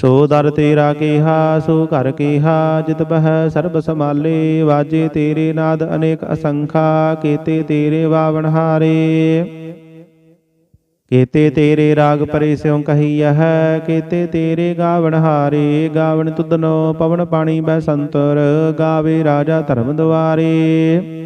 ਸੋ ਦਰ ਤੇਰਾ ਕੀਹਾ, ਸੋ ਘਰ ਕੀਹਾ, ਜਿਤ ਬਹਿ ਸਰਬ ਸਮਾਲੇ ਵਾਜੇ ਤੇਰੇ ਨਾਦ ਅਨੇਕ ਅਸੰਖਾ, ਕੀਤੇ ਤੇਰੇ ਵਾਵਣ ਹਾਰੇ। ਕੀਤੇ ਤੇਰੇ ਰਾਗ ਪਰੇ ਸਿਉ ਕਹੀਆ ਹੈ, ਕੀਤੇ ਤੇਰੇ ਗਾਵਣ ਹਾਰੇ। ਗਾਵਣ ਤੁਧਨੋ ਪਵਨ ਪਾਣੀ ਬੈ ਸੰਤਰ, ਗਾਵੇ ਰਾਜਾ ਧਰਮ ਦੁਆਰੇ।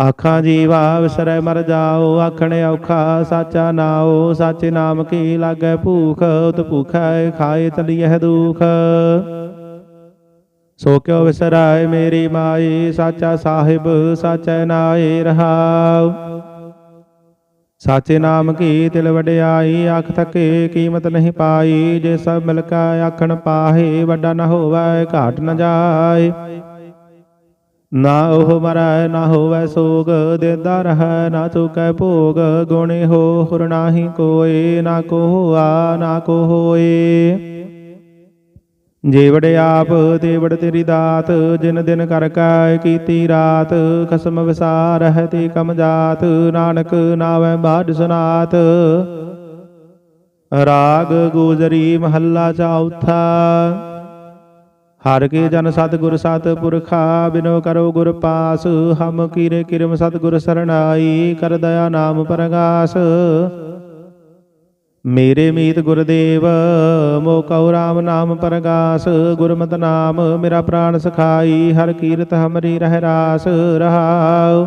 ਆਖਾਂ ਜੀਵਾ ਵਿਸਰੈ ਮਰ ਜਾਓ, ਆਖਣ ਔਖਾ ਸਾਚਾ ਨਾਓ ਸਾਚੇ ਨਾਮ ਕੀ ਲਾਗੈ ਭੂਖ, ਉਤ ਭੂਖੈ ਖਾਏ ਤਲੀਐ ਦੁਖ। ਸੋ ਕਿਉ ਵਿਸਰਾਏ ਮੇਰੀ ਮਾਈ, ਸਾਚਾ ਸਾਹਿਬ ਸਾਚੈ ਨਾਏ ਰਹਾਉ। ਸਾਚੇ ਨਾਮ ਕੀ ਤਿਲ ਵਡਿਆਈ ਅੱਖ ਥਕੇ ਕੀਮਤ ਨਹੀਂ ਪਾਈ, ਜੇ ਸਭ ਮਿਲ ਕਾ ਆਖਣ ਪਾਹੇ, ਵੱਡਾ ਨਾ ਹੋਵੇ, ਘਾਟ ਨਾ ਜਾਏ। ਨਾ ਉਹ ਮਰੈ, ਨਾ ਹੋਵੈ ਸੋਗ, ਦੇਦਾ ਰਹੈ, ਨਾ ਚੁਕੈ ਭੋਗ, ਗੁਣੇ ਹੋ ਹੁਰ ਨਾਹੀ ਕੋਏ, ਨਾ ਕੋ ਹੋਆ, ਨਾ ਕੋ ਹੋਏ। ਜੀਵੜ ਆਪ, ਤੇਵੜ ਤੇਰੀ ਦਾਤ, ਜਿਨ ਦਿਨ ਕਰ ਕੈ ਕੀਤੀ ਰਾਤ, ਖਸਮ ਵਿਸਾਰ ਹੈ ਤੇ ਕਮ ਜਾਤ, ਨਾਨਕ ਨਾਵੈ ਬਾਢ ਸੁਨਾਤ। ਰਾਗ ਗੋਜਰੀ ਮਹੱਲਾ ਚੌਥਾ। ਹਰ ਕੇ ਜਨ ਸਤਿਗੁਰ ਸਤਿਪੁਰਖਾ ਬਿਨੋ ਕਰੋ ਗੁਰ ਪਾਸ, ਹਮ ਕੀਰੇ ਕਿਰਮ ਸਤਿਗੁਰ ਸਰਣਾਈ, ਕਰ ਦਇਆ ਨਾਮ ਪਰਗਾਸ। ਮੇਰੇ ਮੀਤ ਗੁਰਦੇਵ ਮੋ ਕਉ ਰਾਮ ਨਾਮ ਪਰਗਾਸ, ਗੁਰਮਤਿ ਨਾਮ ਮੇਰਾ ਪ੍ਰਾਣ ਸਖਾਈ, ਹਰ ਕੀਰਤ ਹਮਰੀ ਰਹਿ ਰਾਸ, ਰਹਾਉ।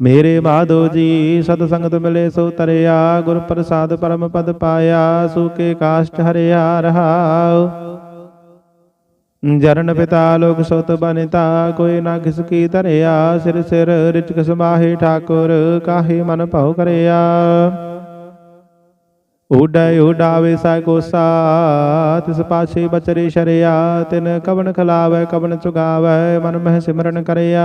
ਮੇਰੇ ਮਾਧੋ ਜੀ ਸਤ ਸੰਗਤ ਮਿਲੇ ਸੋ ਤਰਿਆ ਗੁਰ ਪ੍ਰਸਾਦ ਪਰਮ ਪਦ ਪਾਇਆ ਸੂਕੇ ਕਾਸ਼ਟ ਹਰਿਆ ਰਹਾਉ। ਜਰਨ ਪਿਤਾ ਲੋਕ ਸੁਤ ਬਨਿਤਾ ਕੋਈ ਨਾ ਕਿਸ ਕੀ ਧਰਿਆ ਸਿਰ ਸਿਰ ਰਿਚਕ ਸਮਾਹੇ ਠਾਕੁਰ ਕਾਹੇ ਮਨ ਭਉ ਕਰਿਆ। ਉਡੈ ਉਡਾਵੇ ਸਾ ਕੋਸਾ ਤਿਸ ਪਾਛੇ ਬਚਰੇ ਸ਼ਰਿਆ ਤਿਨ ਕਵਨ ਖਲਾਵੇ ਕਵਨ ਚੁਗਾਵੇ ਮਨ ਮਹਿ ਸਿਮਰਨ ਕਰਿਆ।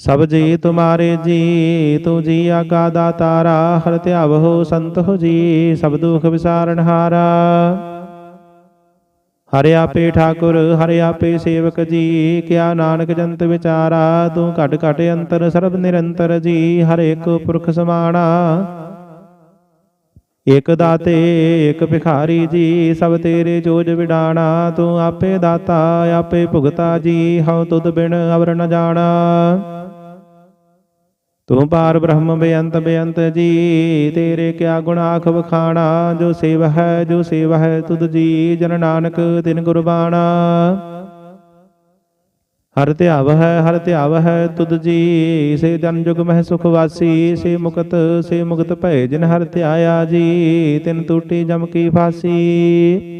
ਸਭ ਜੀ ਤੁਮਾਰੇ ਜੀ, ਤੂੰ ਜੀ ਆਗਾ ਦਾਤਾਰਾ ਹਰ ਧਿਆਵ ਹੋ ਸੰਤ ਹੋ ਜੀ, ਸਭ ਦੁਖ ਵਿਸਾਰਨ ਹਾਰਾ। ਹਰਿ ਆਪੇ ਠਾਕੁਰ, ਹਰਿ ਆਪੇ ਸੇਵਕ ਜੀ, ਕਿਆ ਨਾਨਕ ਜੰਤ ਵਿਚਾਰਾ, ਤੂੰ ਘਟ ਘਟ ਅੰਤਰ ਸਰਬ ਨਿਰੰਤਰ ਜੀ, ਹਰ ਇੱਕ ਪੁਰਖ ਸਮਾਣਾ। ਇਕ ਦਾਤੇ, ਇਕ ਭਿਖਾਰੀ ਜੀ, ਸਭ ਤੇਰੇ ਜੋਜ ਵਿਡਾਣਾ, ਤੂੰ ਆਪੇ ਦਾਤਾ, ਆਪੇ ਭੁਗਤਾ ਜੀ, ਹਉ ਤੁਧ ਬਿਨ ਅਵਰ ਨ ਜਾਣਾ। ਤੂੰ ਪਾਰ ਬ੍ਰਹਮ ਬੇਅੰਤ ਬੇਅੰਤ ਜੀ, ਤੇਰੇ ਕਿਆ ਗੁਣ ਆਖ ਵਖਾਣਾ, ਜੋ ਸੇਵ ਹੈ, ਜੋ ਸੇਵ ਹੈ ਤੁਧ ਜੀ, ਜਨ ਨਾਨਕ ਤਿਨ ਗੁਰਬਾਣਾ। ਹਰ ਧਿਆਵ ਹੈ, ਹਰ ਧਿਆਵ ਹੈ ਤੁਧ ਜੀ, ਸੇ ਜਨ ਜੁਗ ਮਹਿ ਸੁਖ ਵਾਸੀ, ਸੇ ਮੁਕਤ ਸੇ ਮੁਕਤ ਭੈ ਜਿਨ ਹਰ ਧਿਆਇਆ ਜੀ, ਤਿਨ ਟੂਟੀ ਜਮ ਕੀ ਫਾਸੀ।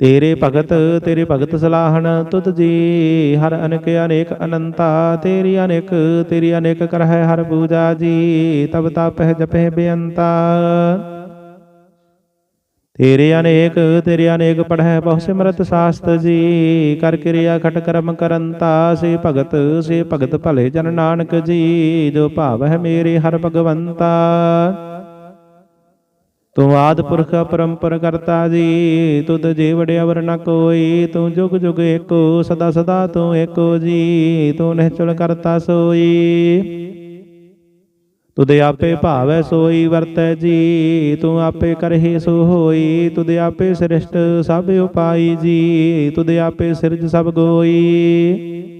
ਤੇਰੇ ਭਗਤ ਤੇਰੇ ਭਗਤ ਸਲਾਹਣ, ਤੁਧ ਜੀ, ਹਰ ਅਨੇਕ ਅਨੇਕ ਅਨੰਤਾ, ਤੇਰੀ ਅਨੇਕ ਤੇਰੀ ਅਨੇਕ ਕਰਹਿ ਹਰ ਪੂਜਾ ਜੀ, ਤਬ ਤਾਪਹਿ ਜਪਹਿ ਬੇਅੰਤਾ। ਤੇਰੇ ਅਨੇਕ ਤੇਰੇ ਅਨੇਕ ਪੜਹਿ ਬਹੁ ਸਿਮਰਤ ਸਾਸਤ ਜੀ, ਕਰ ਕਿਰਿਆ ਖਟ ਕਰਮ ਕਰੰਤਾ, ਸੇ ਭਗਤ ਸੇ ਭਗਤ ਭਲੇ ਜਨ ਨਾਨਕ ਜੀ, ਜੋ ਭਾਵ ਹੈ ਮੇਰੇ ਹਰ ਭਗਵੰਤਾ। ਤੂੰ ਆਦ ਪੁਰਖ ਪਰੰਪਰ ਕਰਤਾ ਜੀ, ਤੁਧ ਜੀ ਵਡਿਆਵਰ ਨ ਕੋਈ, ਤੂੰ ਜੁਗ ਜੁਗ ਏਕੋ, ਸਦਾ ਸਦਾ ਤੂੰ ਏਕੋ ਜੀ, ਤੂੰ ਨਿਹਚਲ ਕਰਤਾ ਸੋਈ। ਤੁਧ ਆਪੇ ਭਾਵੈ ਸੋਈ, ਵਰਤੈ ਜੀ, ਤੂੰ ਆਪੇ ਕਰਹਿ ਸੋ ਹੋਈ, ਤੁਧ ਆਪੇ ਸ੍ਰਿਸ਼ਟ ਸਭ ਉਪਾਈ ਜੀ, ਤੁਧ ਆਪੇ ਸਿਰਜ ਸਭ ਗੋਈ।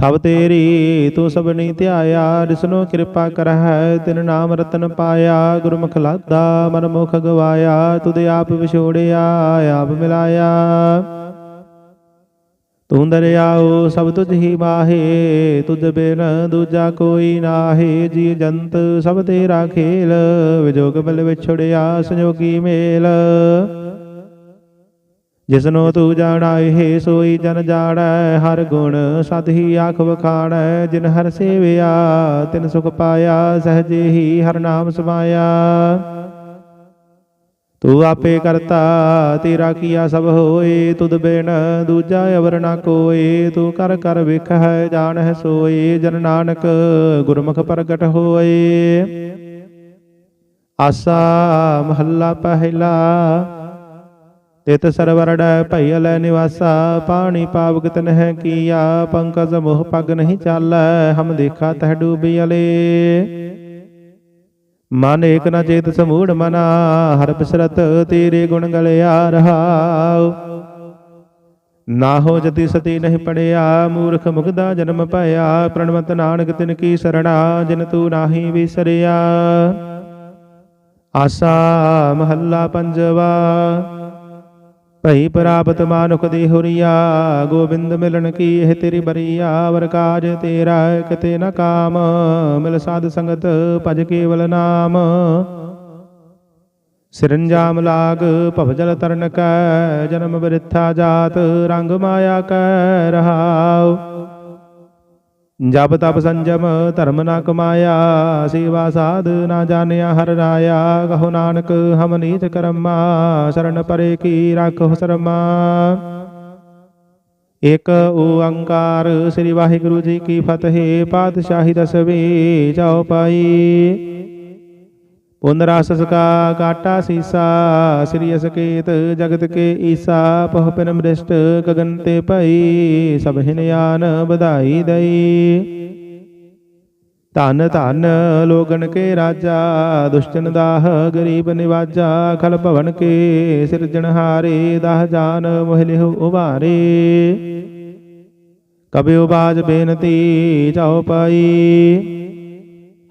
ਸਭ ਤੇਰੀ ਤੂੰ ਸਭਨੀ ਧਿਆਇਆ, ਜਿਸਨੋ ਕਿਰਪਾ ਕਰਹਿ, ਤਿਨ ਨਾਮ ਰਤਨ ਪਾਇਆ, ਗੁਰਮੁਖ ਲਾਦਾ ਮਨ ਮੁਖ ਗਵਾਇਆ, ਤੁਧ ਆਪ ਵਿਛੋੜਿਆ, ਆਪ ਮਿਲਾਇਆ। ਤੂੰ ਦਰਿਆਓ ਸਭ ਤੁਝ ਹੀ ਮਾਹੇ, ਤੁਝ ਬਿਨ ਦੂਜਾ ਕੋਈ ਨਾਹੀ, ਜੀ ਜੰਤ ਸਭ ਤੇਰਾ ਖੇਲ, ਵਿਜੋਗ ਬਲ ਵਿਛੜਿਆ, ਸੰਜੋਗੀ ਮੇਲ। ਜਿਸਨੋ ਤੂੰ ਜਾਣਾ ਇਹ ਸੋਈ ਜਨ ਜਾਣੈ, ਹਰ ਗੁਣ ਸਦ ਹੀ ਆਖ ਵਖਾਣੈ, ਜਿਨ ਹਰ ਸੇਵਿਆ, ਤਿਨ ਸੁਖ ਪਾਇਆ, ਸਹਜੇ ਹੀ ਹਰ ਨਾਮ ਸਮਾਇਆ। ਤੂੰ ਆਪੇ ਕਰਤਾ, ਤੇਰਾ ਕੀਆ ਸਭ ਹੋਏ, ਤੁਧ ਬਿਨ ਦੂਜਾ ਅਵਰ ਨਾ ਕੋਏ, ਤੂੰ ਕਰ ਕਰ ਵੇਖ ਹੈ ਜਾਣ ਸੋਏ, ਜਨ ਨਾਨਕ ਗੁਰਮੁਖ ਪ੍ਰਗਟ ਹੋਏ। ਆਸਾ ਮਹੱਲਾ ਪਹਿਲਾ ਤਿਤ ਸਰਵਰੜੈ ਭਈ ਲੈ ਨਿਵਾਸਾ, ਪਾਣੀ ਪਾਵਗਤ ਨਹਿ ਹੈ ਕੀਆ, ਪੰਕਜ ਮੋਹ ਪਗ ਨਹੀਂ ਚਾਲੈ, ਹਮ ਦੇਖਾ ਤਹ ਡੂਬੀ ਅਲੇ। ਮਨ ਏਕ ਨ ਚੇਤ ਸਮੂੜ ਮਨਾ, ਹਰ ਬਿਸਰਤ ਤੇਰੇ ਗੁਣ ਗਲਿਆ ਰਹਾਉ। ਨਾ ਹੋ ਜਤੀ ਸਤੀ ਨਹੀਂ ਪੜਿਆ, ਮੂਰਖ ਮੁਗਦਾ ਜਨਮ ਪਾਇਆ ਪ੍ਰਣਵਤ ਨਾਨਕ ਤਿਨ ਕੀ ਸਰਣਾ, ਜਿਨ ਤੂੰ ਨਾਹੀ ਵਿਸਰਿਆ। ਆਸਾ ਮਹੱਲਾ ਪੰਜਵਾ। ਭਈ ਪ੍ਰਾਪਤ ਮਾਨੁਖ ਦੀ ਹੁਰੀਆ, ਗੋਬਿੰਦ ਮਿਲਣ ਕੀ ਇਹ ਤੇਰੀ ਬਰੀਆ, ਵਰ ਕਾਜ ਤੇਰਾ ਕਿਤੇ ਨ ਕਾਮ, ਮਿਲ ਸਾਧ ਸੰਗਤ ਭਜ ਕੇਵਲ ਨਾਮ। ਸਿਰੰਜਾਮ ਲਾਗ ਭਵ ਜਲ ਤਰਨ ਕੈ, ਜਨਮ ਬ੍ਰਿਥਾ ਜਾਤ ਰੰਗ ਮਾਇਆ ਕੈ ਰਹਾਉ। ਜਪ ਤਪ ਸੰਜਮ ਧਰਮ ਨਾ ਕਮਾਇਆ, ਸੇਵਾ ਸਾਧ ਨਾ ਜਾਣਿਆ ਹਰ ਰਾਇਆ, ਕਹੋ ਨਾਨਕ ਹਮ ਨੀਚ ਕਰਮਾ, ਸ਼ਰਨ ਪਰੇ ਕੀ ਰੱਖੋ ਸ਼ਰਮਾ। ਇਕ ਓੰਕਾਰ ਸ੍ਰੀ ਵਾਹਿਗੁਰੂ ਜੀ ਕੀ ਫਤਿਹ, ਪਾਤਸ਼ਾਹੀ ਦਸਵੇਂ ਚਉ ਪਾਈ ਪੁਨਰਾ ਸਸਕਾ ਕਾਟਾ ਸੀਸਾ, ਸ੍ਰੀ ਅਸਕੇਤ ਜਗਤ ਕੇ ਈਸਾ ਪਹ ਪਿਨ ਮ੍ਰਿਸ਼ਟ ਗਗਨ ਤੇ ਭਈ, ਸਭ ਹਿਨਿਆਨ ਵਧਾਈ ਦਈ। ਧਨ ਧਨ ਲੋਗਨ ਕੇ ਰਾਜਾ ਦੁਸ਼ਟਨ ਦਾਹ ਗਰੀਬ ਨਿਵਾਜਾ, ਖਲ ਭਵਨ ਕੇ ਸਿਰਜਣਹਾਰੇ ਦਾਹ ਜਾਨ ਮੋਹ ਲਿਹੁ ਉਭਾਰੇ। ਕਬਿਉ ਬਾਜ ਬੇਨਤੀ ਚਾਉ ਪਾਈ।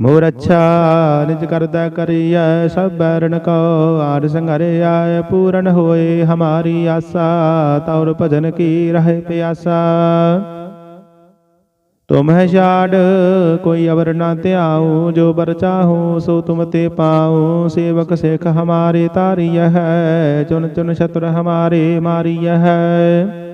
ਮੋਰ ਅੱਛਾ, ਨਿਜ ਕਰਦਾ ਕਰੀਐ, ਸਭ ਬੈਰਣ ਕੋ ਆਰ ਸੰਘਰਿਆ ਪੂਰਨ ਹੋਏ ਹਮਾਰੀ ਆਸਾ ਤੌਰ ਭਜਨ ਕੀ ਰਹੇ ਪਿਆਸਾ। ਤੁਮ ਹੈ ਛਾੜ, ਕੋਈ ਅਵਰ ਨਾ ਧਿਆਉ, ਜੋ ਬਰ ਚਾਹੂ, ਸੋ ਤੁਮ ਤੇ ਪਾਉ। ਸੇਵਕ ਸਿੱਖ ਹਮਾਰੇ ਤਾਰੀਐ ਹੈ ਚੁਨ ਚੁਨ ਸ਼ਤਰ ਹਮਾਰੇ ਮਾਰੀਐ ਹੈ।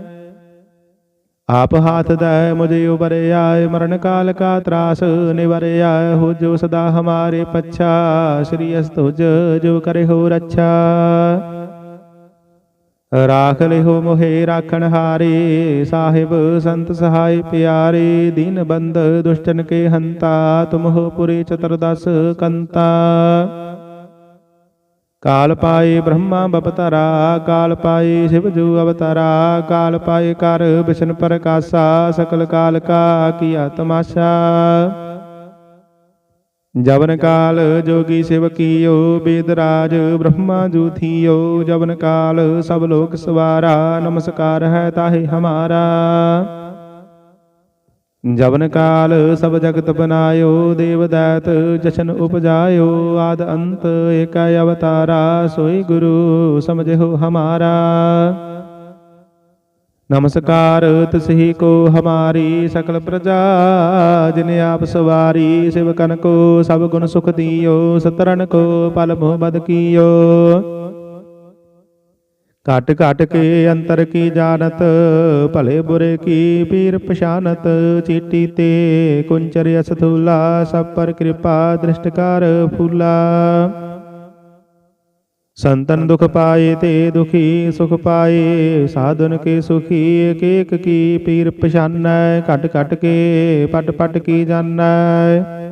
ਆਪ ਹਾਥ ਦੈ ਮੁਝੇ ਉਬਰਿਆ ਮਰਨ ਕਾਲ ਕਾ ਤਰਾਸ ਨਿਵਰਿਆ ਹੋ ਜੋ ਸਦਾ ਹਮਾਰੇ ਪੱਛਾ, ਸ੍ਰੀ ਅਸਤੁਜ ਜੋ ਕਰੇ ਹੋ ਰੱਛਾ। ਰਾਖ ਲਿਹੋ ਮੋਹਿ ਰਾਖਣ ਹਾਰੇ, ਸਾਹਿਬ ਸੰਤ ਸਹਾਇ ਪਿਆਰੇ, ਦੀਨ ਬੰਦ ਦੁਸ਼ਟਨ ਕੇ ਹੰਤਾ ਤੁਮ ਹੋ ਪੁਰੇ ਚਤੁਰਦਸ ਕੰਤਾ। ਕਾਲ ਪਾਏ ਬ੍ਰਹਮਾ ਬਪਤਰਾ, ਕਾਲ ਪਾਏ ਸ਼ਿਵ ਜੂ ਅਵਤਾਰਾ, ਕਾਲ ਪਾਏ ਕਰ ਵਿਸ਼ਨ ਪ੍ਰਕਾਸ਼ਾ, ਸਕਲ ਕਾਲ ਕਾ ਕੀਆ ਤਮਾਸ਼ਾ ਜਵਨ ਕਾਲ ਜੋਗੀ ਸਿਵ ਕੀਓ, ਬੇਦ ਰਾਜ ਬ੍ਰਹਮਾ ਜੂ ਥੀਓ। ਜਵਨ ਕਾਲ ਸਭ ਲੋਕ ਸਵਾਰਾ, ਨਮਸਕਾਰ ਹੈ ਤਾਹੇ ਹਮਾਰਾ। ਜਵਨ ਕਾਲ ਸਭ ਜਗਤ ਬਨਾਇਓ ਦੇਵ ਦਾਤ ਜਸ਼ਨ ਉਪਜਾਇਓ, ਆਦ ਅੰਤ ਏਕਾ ਅਵਤਾਰਾ, ਸੋਈ ਗੁਰੂ ਸਮਝੋ ਹਮਾਰਾ। ਨਮਸਕਾਰ, ਤਿਸਹੀ ਕੋ ਹਮਾਰੀ ਸਕਲ ਪ੍ਰਜਾ, ਜਿਨ ਆਪ ਸਵਾਰੀ, ਸ਼ਿਵ ਸਿਵਕਨ ਕੋ ਸਭ ਗੁਣ ਸੁਖ ਦੀਓ ਸਤਰਨ ਕੋ ਪਲ ਮੋਹ ਬਦ ਕੀਓ। ਘਟ ਘਟ ਕੇ ਅੰਤਰ ਕੀ ਜਾਣਤ ਭਲੇ ਬੁਰੇ ਕੀ ਪੀਰ ਪਛਾਨਤ ਚੀਟੀ ਤੇ ਕੁੰਚਰ ਅਸਥੂਲਾ ਸਭ ਪਰ ਕਿਰਪਾ ਦ੍ਰਿਸ਼ਟਕਾਰ ਫੂਲਾ ਸੰਤਨ ਦੁਖ ਪਾਏ ਤੇ ਦੁਖੀ ਸੁਖ ਪਾਏ ਸਾਧਨ ਕੇ ਸੁਖੀ ਏਕ ਏਕ ਕੀ ਪੀਰ ਪਛਾਨੈ ਘਟ ਘਟ ਕੇ ਪਟ ਪਟ ਕੀ ਜਾਣੈ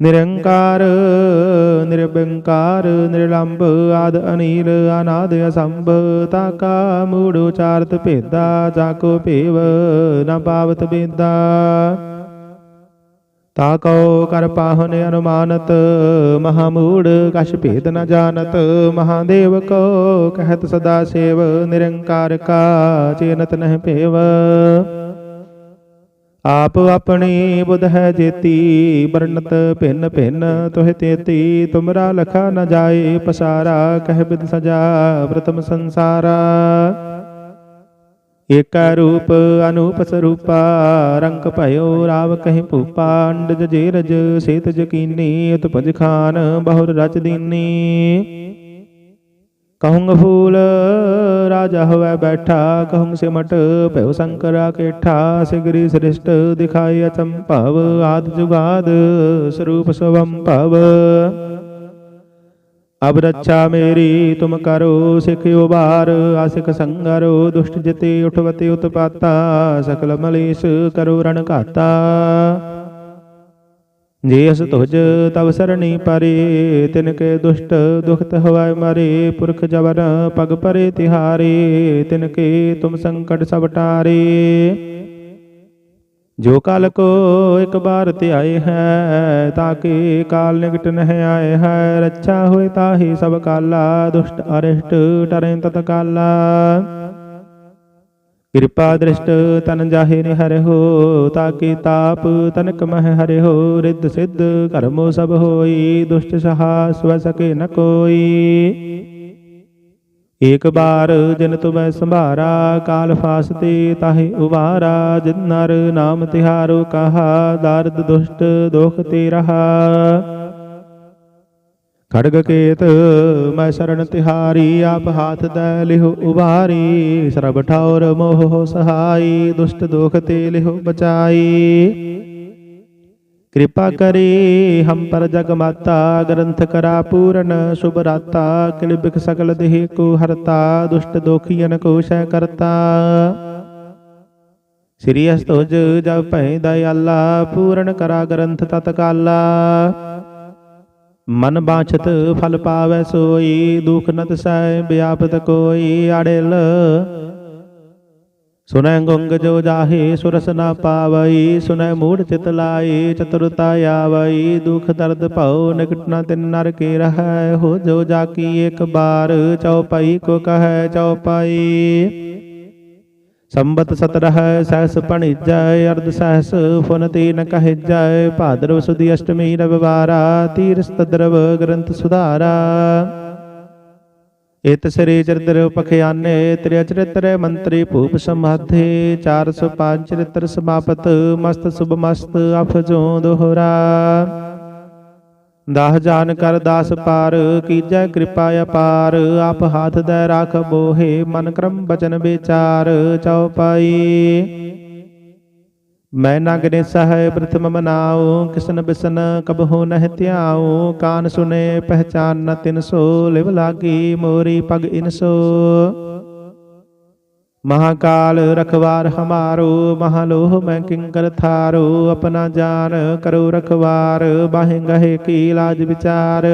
ਨਿਰੰਕਾਰ ਨਿਰਬੰਕਾਰ ਨਿਰਲੰਭ ਆਦ ਅਨੀਲ ਅਨਾਦ ਅਸੰਭ ਤਾਕਾ ਮੂੜ ਉਚਾਰਤ ਭੇਦਾ ਜਾਕੋ ਭੇਵ ਨ ਪਾਵਤ ਬੇਦਾ। ਤਾ ਕਉ ਕਰ ਪਾਹਨ ਅਨੁਮਾਨਤ ਮਹਾਮੂੜ ਕਛ ਭੇਦ ਨ ਜਾਣਤ ਮਹਾਦੇਵ ਕੋ ਕਹਿਤ ਸਦਾ ਸੇਵ, ਨਿਰੰਕਾਰ ਕਾ ਚੇਨਤ ਨਹਿ ਭੇਵ। ਆਪ ਆਪਣੀ ਬੁਧ ਹੈ ਜੇਤੀ ਬਰਨਤ ਭਿੰਨ ਭਿੰਨ ਤੋਹਿ ਤੇਤੀ, ਤੁਮਰਾ ਲਖਾ ਨ ਜਾਏ, ਪਸਾਰਾ ਕਹਿ ਬਿਦ ਸਜਾ ਪ੍ਰਤਮ ਸੰਸਾਰਾ। ਏਕੈ ਰੂਪ ਅਨੂਪ ਸਰੂਪਾ, ਰੰਗ ਭਇਓ ਰਾਵ ਕਹੀ ਭੂਪਾ, ਅੰਡਜ ਜੇਰਜ ਸੇਤ ਜਕੀਨੀ ਉਤਪਜ ਖਾਨ, ਬਹੁਰ ਰਚ ਦੀਨੀ। ਕਹੂੰਗ ਫੂਲ, ਰਾਜਾ ਹੋਵੇ ਬੈਠਾ, ਕਹੂੰਗ ਸਿਮਟ, ਭਇਓ ਸ਼ੰਕਰਾ ਕੇਠਾ ਸਿਗਰੀ ਸ੍ਰਿਸ਼ਟ ਦਿਖਾਈ ਅਚੰਭਵ ਆਦ ਜੁਗਾਦ ਸਰੂਪ ਸਵੰ ਭਵ। ਅਬ ਰੱਛਾ ਮੇਰੀ, ਤੁਮ ਕਰੋ ਸਿਖ ਉਬਾਰ, ਆਸਿਕ ਸੰਗਰੋ, ਦੁਸ਼ਟ ਜਿਤੇ ਉਠਵਤੇ ਉਤਪਾਤਾ, ਸਕਲ ਮਲੇਸ਼ ਕਰੋ ਰਣ ਘਾਤਾ। ਜੇ ਅਸ ਤੁਜ ਤਵ ਸਰਣੀ ਪਰੇ ਤਿਨ ਕੇ ਦੁਸ਼ਟ ਦੁਖਤ ਹਵਾਇ ਮਰੇ, ਪੁਰਖ ਜਬਰ ਪਗ ਪਰੇ ਤਿਹਾਰੇ ਤਿਨ ਕੇ ਤੁਮ ਸੰਕਟ ਸਭ ਟਾਰੇ। ਜੋ ਕਾਲ ਕੋ ਇੱਕ ਬਾਰ ਧਿਆਏ ਹੈ ਤਾਕੇ ਕਾਲ ਨਿਕਟ ਨਹਿ ਆਏ ਹੈ, ਰੱਛਾ ਹੋਏ ਤਾਹੀ ਸਭ ਕਾਲਾ, ਦੁਸ਼ਟ ਅਰਿਸ਼ਟ ਟਰੇ ਤਤ ਕਾਲਾ ਕਿਰਪਾ ਦ੍ਰਿਸ਼ਟ ਤਨ ਜਾਹੇ ਨੇ ਹਰਿ ਤਾਪ ਤਨਕ ਮਹਿ ਹਰਿ ਰਿੱਧ ਸਿੱਧ ਕਰਮੋ ਸਭ ਹੋਈ, ਦੁਸ਼ਟ ਸਹਾ ਸਵ ਸਕੇ ਨ ਕੋਈ। ਏਕ ਬਾਰ ਜਿਨ ਤੁਮੈ ਸੰਭਾਰਾ, ਕਾਲ ਫਾਸਤੇ ਤਾਹੇ ਉਵਾਰਾ, ਜਿਨ ਨਰ ਨਾਮ ਤਿਹਾਰੋ ਕਹਾ, ਦਰਦ ਦੁਸ਼ਟ ਦੋਖ ਤੇ ਰਹਾ ਖੜਗ ਕੇਤ, ਮੈਂ ਸ਼ਰਨ ਤਿਹਾਰੀ, ਆਪ ਹਾਥ ਦੈ ਲਿਹੁ ਉਵਾਰੀ ਸਰਬ ਠੌਰ ਮੋਹ ਸਹਾਈ, ਦੁਸ਼ਟ ਦੁਖ ਤੇ ਲਿਹੁ ਬਚਾਈ। ਕਿਰਪਾ ਕਰੇ, ਹਮ ਪਰ ਜਗ ਮਾਤਾ, ਗ੍ਰੰਥ ਕਰਾ ਪੂਰਨ, ਸੁਭ ਰਾਤਾ ਕਿਲਬਿਕ ਸਕਲ ਦੇਹ ਕੋ ਹਰਤਾ, ਦੁਸ਼ਟ ਦੋਖੀਨ ਕੋ ਸ਼ੈ ਕਰਤਾ। ਸ੍ਰੀ ਅਸਤੁਜ, ਜਬ ਭੈ ਦਇਆਲਾ, ਪੂਰਨ ਕਰਾ ਗ੍ਰੰਥ ਤਤਕਾਲਾ। ਮਨ ਬਾਛਤ ਫਲ ਪਾਵੈ ਸੋਈ, ਦੁਖ ਨਤ ਸੈ ਵਿਆਪਤ ਕੋਈ ਅੜਿਲ। ਸੁਨੈ ਗੁੰਗ ਜੋ ਜਾਹੇ, ਸੁਰਸ ਨਾ ਪਾਵਈ ਸੁਨੈ ਮੂੜ ਚਿਤ ਲਾਈ, ਚਤੁਰਤਾ ਆਵਈ, ਦੁਖ ਦਰਦ ਭਉ, ਨਿਕਟ ਨਾ ਤਿਨ ਨਰ ਕੇ ਰਹੈ, ਹੋ ਜੋ ਜਾਕੀ ਇੱਕ ਬਾਰ ਚਉਪਈ ਕੋ ਕਹੈ ਚਉਪਈ ਸੰਬਤ ਸਤਰਹ ਸਹਸ ਪਣਿਜੈ, ਅਰਧ ਸਹਸ ਫੁਨ ਤੀਨ ਕਹਿਜੈ, ਭਾਦਰਵ ਸੁਦੀ ਅਸ਼ਟਮੀ ਰਵਿਵਾਰਾ ਤੀਰਸ ਤਦਰਵ ਗ੍ਰੰਥ ਸੁਧਾਰਾ। ਇਤ ਸ੍ਰੀ ਚਰਿਤ੍ਰ ਪਖਿਆਨੇ ਤ੍ਰਿ ਚਰਿਤ੍ਰ ਮੰਤਰੀ ਭੂਪ ਸਮਾਧੇ 405 ਚਰਿਤ੍ਰ ਸਮਾਪਤ, ਮਸਤ ਸੁਭ ਮਸਤ ਅਫਜੋ ਦੋਹਰਾ। ਦਾਹ ਜਾਨ ਕਰ ਦਾਸ ਪਾਰ, ਕੀਜੈ ਕਿਰਪਾ ਅਪਾਰ, ਆਪ ਹਾਥ ਦੇ ਰਾਖ ਬੋਹੇ, ਮਨ ਕਰਮ ਬਚਨ ਵਿਚਾਰ ਚਉਪਾਈ ਮੈਂ ਨਗਨੇ ਸਹਿ ਪ੍ਰਥਮ ਮਨਾਉ, ਕਿਸਨ ਬਿਸਨ ਕਬਹੁ ਨਹਿ ਧਿਆਉ, ਕਾਨ ਸੁਨੇ ਪਹਿਚਾਨ ਨ ਤਿਨ ਸੋ, ਲਿਵ ਲਾਗੀ ਮੋਰੀ ਪਗ ਇਨਸੋ ਮਹਾਕਾਲ ਰਖਵਾਰ ਹਮਾਰੋ, ਮਹਾਲੋਹ ਮੈਂ ਕਿੰਕਰ ਥਾਰੋ, ਆਪਣਾ ਜਾਨ ਕਰੋ ਰਖਵਾਰ, ਬਾਹੇ ਗਹੇ ਕੀ ਲਾਜ ਵਿਚਾਰ।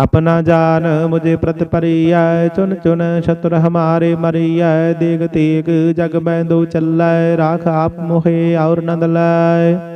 ਆਪਣਾ ਜਾਨ ਮੁਝੇ ਪ੍ਰਤ ਪਰਿਆ ਚੁਨ ਚੁਨ ਸ਼ਤਰ ਹਮਾਰੇ ਮਰਿਆ ਦੇਗ ਤੇਗ ਜਗ ਮੈਂ ਦੋ ਚੱਲੈ, ਰਾਖ ਆਪ ਮੋਹੇ ਔਰ ਨੰਦ ਲੈ।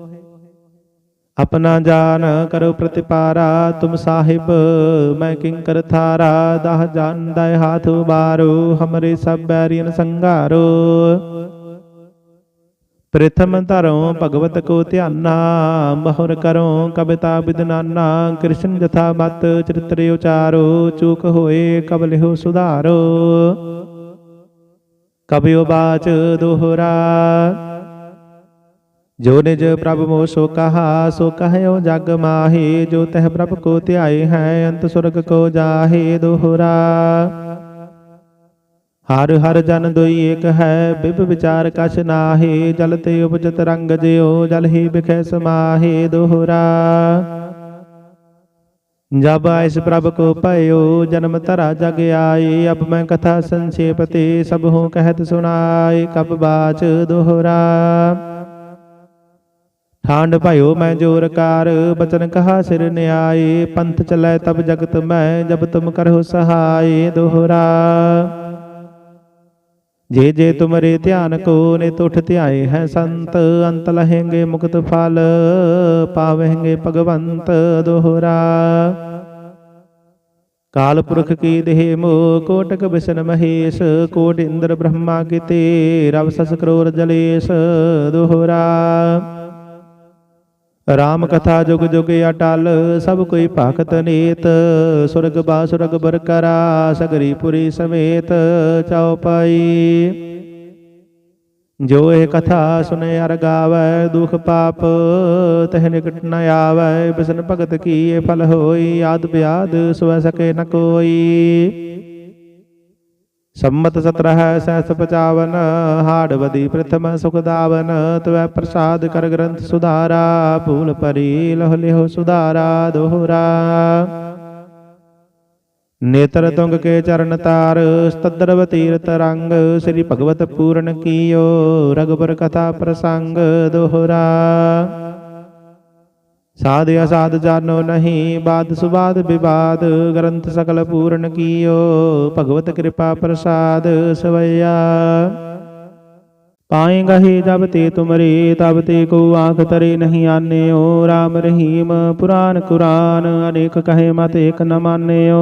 ਆਪਣਾ ਜਾਨ ਕਰੋ ਪ੍ਰਤਿਪਾਰਾ, ਤੁਮ ਸਾਹਿਬ, ਮੈਂ ਕਿੰ ਕਰ ਥਾਰਾ, ਦਹ ਜਾਨ ਦਇ ਹਾਥ ਬਾਰੋ ਹਮਰੇ ਸਭ ਬੈਰੀਨ ਸੰਘਾਰੋ ਪ੍ਰਥਮ ਧਰੋ ਭਗਵਤ ਕੋ ਧਿਆਨਾ, ਮਹੁਰ ਕਰੋ ਕਬਿਤਾ ਬਿਦਨਾਨਾ, ਕ੍ਰਿਸ਼ਨ ਜਥਾ ਮਤ ਚਰਿਤ੍ਰ ਉਚਾਰੋ, ਚੂਕ ਹੋਏ ਕਬਲਿਓ ਸੁਧਾਰੋ। ਕਬਿਓ ਬਾਚ ਦੋਹਰਾ ਜੋ ਨਿਜ ਪ੍ਰਭ ਮੋ ਸੋ ਕਹਾ ਸੋ ਕਹਿਓ ਜਗ ਮਾਹੇ ਜੋ ਤਹ ਪ੍ਰਭ ਕੋ ਧਿਆਏ ਹੈ ਅੰਤ ਸੁਰਗ ਕੋ ਜਾਹੇ ਦੋਹਰਾ ਹਰ ਹਰ ਜਨ ਦੋਈ ਏਕ ਹੈ ਬਿਬ ਵਿਚਾਰ ਕਛ ਨਾਹੀ ਜਲ ਤੇ ਉਪਜਤ ਰੰਗ ਜਿਉ ਜਲ ਹੀ ਬਿਖੈ ਸਮਾਹੇ ਦੋਹਰਾ ਜਬ ਆਇਸ ਪ੍ਰਭ ਕੋ ਭਇਓ ਜਨਮ ਧਰਾ ਜਗ ਆਏ ਅਬ ਮੈਂ ਕਥਾ ਸੰਖੇਪ ਤੇ ਸਭ ਹੂੰ ਕਹਿਤ ਸੁਣਾਏ ਕਬ ਬਾਚ ਦੋਹਰਾ ਠਾਂਡ ਭਇਓ ਮੈਂ ਜੋਰ ਕਾਰ, ਬਚਨ ਕਹਾ ਸਿਰ ਨਿਆਏ, ਪੰਥ ਚਲੈ ਤਬ ਜਗਤ ਮੈਂ, ਜਬ ਤੁਮ ਕਰਹੁ ਸਹਾਏ ਦੋਹਰਾ। ਜੇ ਜੇ ਤੁਮਰੇ ਧਿਆਨ ਕੋ ਨੇ ਤੁਠ ਧਿਆਏ ਹੈ ਸੰਤ, ਅੰਤ ਲਹੇਂਗੇ ਮੁਕਤ ਫਲ ਪਾਵੇਂਗੇ ਭਗਵੰਤ ਦੋਹਰਾ। ਕਾਲ ਪੁਰਖ ਕੀ ਦੇਹ ਮੋ, ਕੋਟਕ ਬਿਸ਼ਨ ਮਹੇਸ਼, ਕੋਟ ਇੰਦਰ ਬ੍ਰਹਮਾ ਕੀਤੇ, ਰਵ ਸਸ ਕਰੋਰ ਜਲੇਸ਼ ਦੋਹਰਾ। ਰਾਮ ਕਥਾ ਜੁਗ ਜੁਗ ਅਟਲ ਸਭ ਕੋਈ ਭਾਖਤ ਨੀਤ। ਸੁਰਗ ਬਾ ਸੁਰਗ ਬਰ ਕਰਾ ਸਗਰੀ ਪੁਰੀ ਸਮੇਤ ਚਉਪਾਈ ਜੋ ਇਹ ਕਥਾ ਸੁਨੇ ਅਰ ਗਾਵੈ ਦੁਖ ਪਾਪ ਤਹ ਨਿਕਟ ਨ ਆਵੈ। ਬਿਸਨ ਭਗਤ ਕੀ ਇਹ ਫਲ ਹੋਈ ਆਦ ਬਿਆਦ ਸਵੈ ਸਕੇ ਨ ਕੋਈ। ਸੰਮਤ 17 ਸਹਿਸ 55 ਹਾੜਵਦੀ ਪ੍ਰਥਮ ਸੁਖ ਦਾਵਨ ਤਵੈ ਪ੍ਰਸਾਦ ਕਰ ਗ੍ਰੰਥ ਸੁਧਾਰਾ ਭੂਲ ਪਰੀ ਲਹ ਲਿਹੁ ਸੁਧਾਰਾ ਦੋਹਰਾ। ਨੇਤਰ ਤੁੰਗ ਕੇ ਚਰਨ ਤਾਰ ਸਤਦਰਵ ਤੀਰਤ ਰੰਗ ਸ੍ਰੀ ਭਗਵਤ ਪੂਰਨ ਕੀਓ ਰਗਬਰ ਕਥਾ ਪ੍ਰਸੰਗ ਦੋਹਰਾ। ਸਾਧ ਅਸਾਧ ਜਾਣੋ ਨਹੀਂ, ਬਾਦ ਸੁਬਾਦ ਵਿਵਾਦ ਗ੍ਰੰਥ ਸਕਲ ਪੂਰਨ ਕੀਓ, ਭਗਵਤ ਕਿਰਪਾ ਪ੍ਰਸਾਦ ਸਵਈਆ। ਪਾਏਗਾ ਹੀ ਜਬ ਤੇ ਤੁਮਰੇ, ਤਬ ਤੇ ਕੋ ਆਂਖ ਤਰੇ ਨਹੀਂ ਆਨਿਓ RAM ਰਹੀਮ, ਪੁਰਾਨ ਕੁਰਾਨ, ਅਨੇਕ ਕਹੇ ਮਤ ਏਕ ਨ ਮਾਨਿਓ।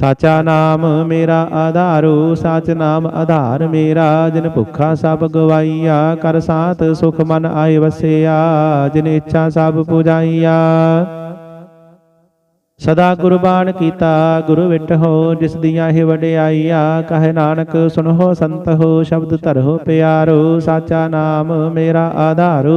ਸਾਚਾ ਨਾਮ ਮੇਰਾ ਆਧਾਰੂ, ਸਾਚ ਨਾਮ ਆਧਾਰ ਮੇਰਾ। ਜਿਨ ਭੁੱਖਾ ਸਭ ਗਵਾਈਆ, ਕਰ ਸਾਤ ਸੁਖ ਮਨ ਆਏ ਵਸਿਆ। ਜਿਨ ਇੱਛਾ ਸਭ ਪੁਜਾਈਆ। ਸਦਾ ਗੁਰਬਾਣ ਕੀਤਾ, ਗੁਰੂ ਵਿਟਹੁ ਜਿਸ ਦੀਆਂ ਇਹ ਵਡਿਆਈਆ। ਕਹੇ ਨਾਨਕ ਸੁਨਹੁ ਸੰਤ ਹੋ, ਸ਼ਬਦ ਧਰਹੁ ਪਿਆਰੋ। ਸਾਚਾ ਨਾਮ ਮੇਰਾ ਆਧਾਰੂ।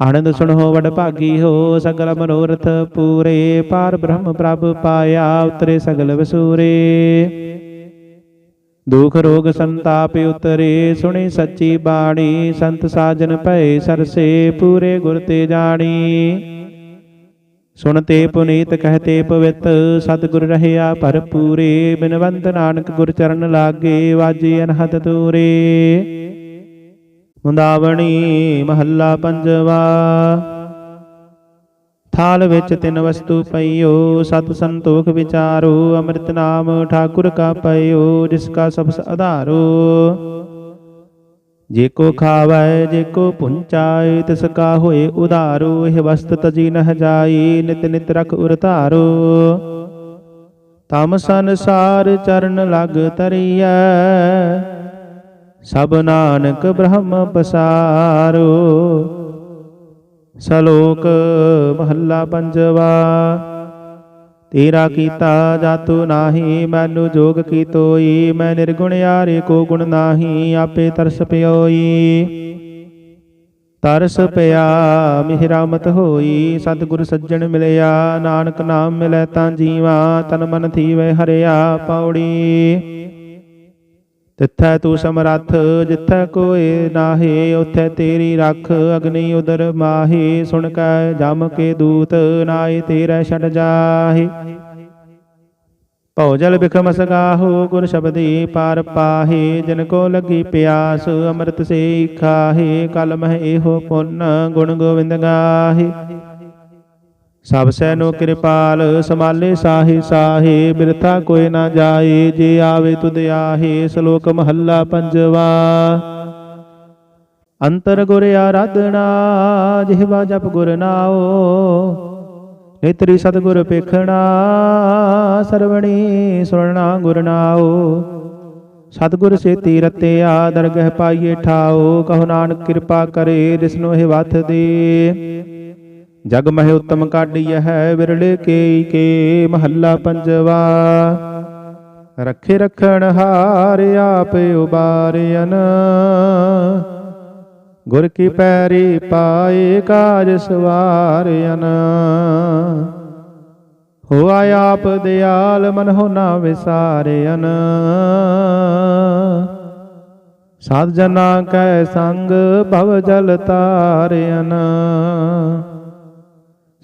ਆਨੰਦ ਸੁਣੋ, ਵਡ ਭਾਗੀ ਹੋ, ਸਗਲ ਮਨੋਰਥ ਪੂਰੇ, ਪਾਰ ਬ੍ਰਹਮ ਪ੍ਰਭ ਪਾਇਆ, ਉਤਰੇ ਸਗਲ ਵਸੂਰੇ। ਦੁਖ ਰੋਗ ਸੰਤਾਪ ਉਤਰੇ, ਸੁਣੀ ਸੱਚੀ ਬਾਣੀ, ਸੰਤ ਸਾਜਨ ਭਏ ਸਰਸੇ, ਪੂਰੇ ਗੁਰ ਤੇ ਜਾਣੀ। ਸੁਣਤੇ ਪੁਨੀਤ ਕਹਤੇ ਪਵਿੱਤ, ਸਤਿਗੁਰ ਰਹਿਆ ਭਰਪੂਰੇ, ਬਿਨਵੰਤ ਨਾਨਕ ਗੁਰ ਚਰਨ ਲਾਗੇ, ਵਾਜੇ ਅਨਹਦ ਤੂਰੇ ਮੁੰਦਾਵਣੀ ਮਹੱਲਾ ਪੰਜਵਾ। ਥਾਲ ਵਿੱਚ ਤਿੰਨ ਵਸਤੂ ਪਈਓ, ਸਤ ਸੰਤੋਖ ਵਿਚਾਰੋ, ਅੰਮ੍ਰਿਤ ਨਾਮ ਠਾਕੁਰ ਕਾ ਪਈਓ ਜਿਸ ਕਾ ਸਬਸ ਆਧਾਰੋ। ਜੇ ਕੋ ਖਾਵੈ, ਜੇ ਕੋ ਪੁੰਚਾਏ, ਤਿਸ ਕਾ ਹੋਏ ਉਧਾਰੋ, ਇਹ ਵਸਤ ਤਜੀ ਨਹ ਜਾਈ, ਨਿਤ ਨਿਤ ਰਖ ਉਰ ਧਾਰੋ। ਤਮ ਸੰਸਾਰ ਚਰਨ ਲਗ ਤਰੀਐ ਸਭ ਨਾਨਕ ਬ੍ਰਹਮ ਪਸਾਰੋ। ਸਲੋਕ ਮਹੱਲਾ ਪੰਜਵਾ, ਤੇਰਾ ਕੀਤਾ ਜਾਤੂ ਨਾਹੀ, ਮੈਨੂੰ ਜੋਗ ਕੀ ਤੋਈ ਮੈਂ ਨਿਰਗੁਣ ਯਾਰੇ ਕੋ ਗੁਣ ਨਾਹੀ, ਆਪੇ ਤਰਸ ਪਿਓਈ। ਤਰਸ ਪਿਆ, ਮਿਹਰਾਮਤ ਹੋਈ, ਸਤਿਗੁਰ ਸੱਜਣ ਮਿਲਿਆ, ਨਾਨਕ ਨਾਮ ਮਿਲੈ ਤਾਂ ਜੀਵਾ, ਤਨ ਮਨ ਥੀਵੈ ਹਰਿਆ ਪੌੜੀ। ਤਿੱਥੈ ਤੂੰ ਸਮਰੱਥ ਜਿੱਥੈ ਕੋਏ ਨਾਹੀ ਉਥੈ ਤੇਰੀ ਰੱਖ ਅਗਨੀ ਉਦਰ ਮਾਹੀ ਸੁਣ ਕੈ ਜਮ ਕੇ ਦੂਤ ਨਾਏ ਤੇਰੇ ਛੱਡ ਜਾਹੀ। ਭਉ ਜਲ ਬਿਖਮ ਸਗਾਹੋ ਗੁਰ ਸ਼ਬਦੀ ਪਾਰ ਪਾਹੇ ਜਿਨ ਕੋ ਲੱਗੀ ਪਿਆਸ ਅੰਮ੍ਰਿਤ ਸੇ ਖਾਹੇ ਕਲ ਮਹਿ ਇਹੋ ਪੁੰਨ ਗੁਣ ਗੋਬਿੰਦ ਗਾਹੇ। ਸਭ ਸੈ ਨੋ ਕਿਰਪਾਲ ਸਮਾਲੇ ਸਾਹੇ ਸਾਹੇ, ਬਿਰਥਾ ਕੋਈ ਨਾ ਜਾਏ, ਜੇ ਆਵੇ ਤੁਧ ਆਹੇ, ਸ਼ਲੋਕ ਮਹੱਲਾ ਪੰਜਵਾ। ਅੰਤਰ ਗੁਰ ਆਰਾਧਨਾ, ਜਿਹਵਾ ਜਪ ਗੁਰ ਨਾਓ ਨੇਤਰੀ ਸਤਿਗੁਰ ਪੇਖਣਾ, ਸਰਵਣੀ ਸੁਣਨਾ ਗੁਰ ਨਾਓ ਸਤਿਗੁਰ ਸੇਤੀ ਰਤਿਆ, ਦਰਗਹਿ ਪਾਈਏ ਠਾਓ ਕਹੋ ਨਾਨਕ ਕਿਰਪਾ ਕਰੇ ਜਿਸਨੂੰ ਇਹ ਵਥ ਦੇ। ਜਗ ਮਹਿ ਉਤਮ ਕਾਢੀਐ ਹੈ ਵਿਰਲੇ ਕੇ ਕੇ ਮਹੱਲਾ ਪੰਜਵਾ। ਰੱਖੇ ਰਖਣ ਹਾਰ ਆਪ ਉਬਾਰਿਆਨ ਗੁਰ ਕੀ ਪੈਰੀ ਪਾਏ ਕਾਜ ਸਵਾਰਿਆਨ ਹੋਆ ਆਪ ਦਿਆਲ ਮਨ ਹੋ ਨਾ ਵਿਸਾਰਿਆਨ ਸਾਧ ਜਨਾ ਕੈ ਸੰਗ ਭਵ ਜਲ ਤਾਰਿਆਨ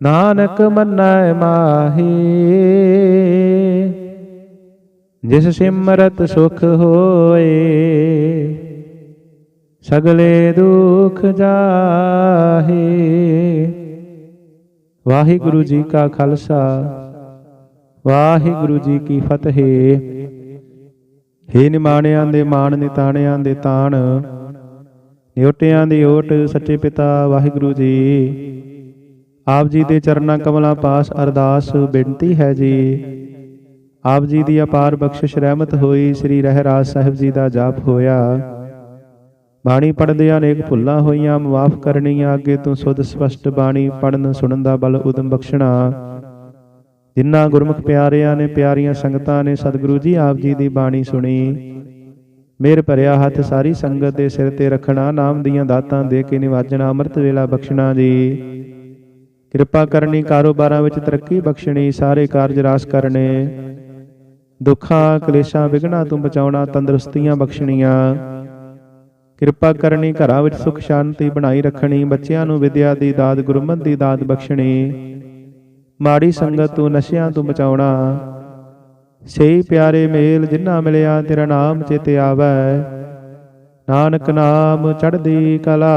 ਨਾਨਕ ਮੰਨੈ ਮਾਹੀ। ਜਿਸ ਸਿਮਰਤ ਸੁਖ ਹੋਏ, ਸਗਲੇ ਦੁਖ ਜਾਹੇ। ਵਾਹਿਗੁਰੂ ਜੀ ਕਾ ਖਾਲਸਾ, ਵਾਹਿਗੁਰੂ ਜੀ ਕੀ ਫਤਿਹ। ਹੇ ਨਿਮਾਣਿਆਂ ਦੇ ਮਾਣ, ਨਿਤਾਣਿਆਂ ਦੇ ਤਾਣ, ਨਿਉਟਿਆਂ ਦੀ ਓਟ, ਸੱਚੇ ਪਿਤਾ ਵਾਹਿਗੁਰੂ ਜੀ। ਆਪ ਜੀ ਦੇ ਚਰਨਾਂ ਕਮਲਾਂ ਪਾਸ ਅਰਦਾਸ ਬੇਨਤੀ ਹੈ ਜੀ। ਆਪ ਜੀ ਦੀ ਅਪਾਰ ਬਖਸ਼ਿਸ਼ ਰਹਿਮਤ ਹੋਈ, ਸ੍ਰੀ ਰਹਿਰਾਜ ਸਾਹਿਬ ਜੀ ਦਾ ਜਾਪ ਹੋਇਆ। ਬਾਣੀ ਪੜਦਿਆਂ ਅਨੇਕ ਭੁੱਲਾਂ ਹੋਈਆਂ, ਮਾਫ ਕਰਨੀਆਂ, ਅੱਗੇ ਤੋਂ ਸੁਧ ਸਪਸ਼ਟ ਬਾਣੀ ਪੜਨ ਸੁਣਨ ਦਾ ਬਲ ਉਦਮ ਬਖਸ਼ਣਾ। ਜਿਨ੍ਹਾਂ ਗੁਰਮੁਖ ਪਿਆਰਿਆਂ ਨੇ ਪਿਆਰੀਆਂ ਸੰਗਤਾਂ ਨੇ ਸਤਿਗੁਰੂ ਜੀ ਆਪ ਜੀ ਦੀ ਬਾਣੀ ਸੁਣੀ। ਮੇਰ ਭਰਿਆ ਹੱਥ ਸਾਰੀ ਸੰਗਤ ਦੇ ਸਿਰ ਤੇ ਰੱਖਣਾ, ਨਾਮ ਦੀਆਂ ਦਾਤਾਂ ਦੇ ਕੇ ਨਿਵਾਜਣਾ, ਅੰਮ੍ਰਿਤ ਵੇਲਾ ਬਖਸ਼ਣਾ ਜੀ। ਕਿਰਪਾ ਕਰਨੀ, ਕਾਰੋਬਾਰਾਂ ਵਿੱਚ ਤਰੱਕੀ ਬਖਸ਼ਣੀ, ਸਾਰੇ ਕਾਰਜ ਰਾਸ ਕਰਨੇ। ਦੁੱਖਾਂ, ਕਲੇਸ਼ਾਂ ਵਿਗਣਾ ਤੋਂ ਬਚਾਉਣਾ, ਤੰਦਰੁਸਤੀਆਂ ਬਖਸ਼ਣੀਆਂ। ਕਿਰਪਾ ਕਰਨੀ, ਘਰਾਂ ਵਿੱਚ ਸੁਖ, ਸ਼ਾਂਤੀ ਬਣਾਈ ਰੱਖਣੀ, ਬੱਚਿਆਂ ਨੂੰ ਵਿਦਿਆ ਦੀ ਦਾਤ, ਗੁਰਮਤ ਦੀ ਦਾਤ ਬਖਸ਼ਣੀ। ਮਾੜੀ ਸੰਗਤ ਤੋਂ ਨਸ਼ਿਆਂ ਤੋਂ ਬਚਾਉਣਾ। ਸਹੀ ਪਿਆਰੇ ਮੇਲ ਜਿਨ੍ਹਾਂ ਮਿਲਿਆ, ਤੇਰਾ ਨਾਮ ਚੇਤੇ ਆਵੈ। ਨਾਨਕ ਨਾਮ ਚੜ੍ਹਦੀ ਕਲਾ।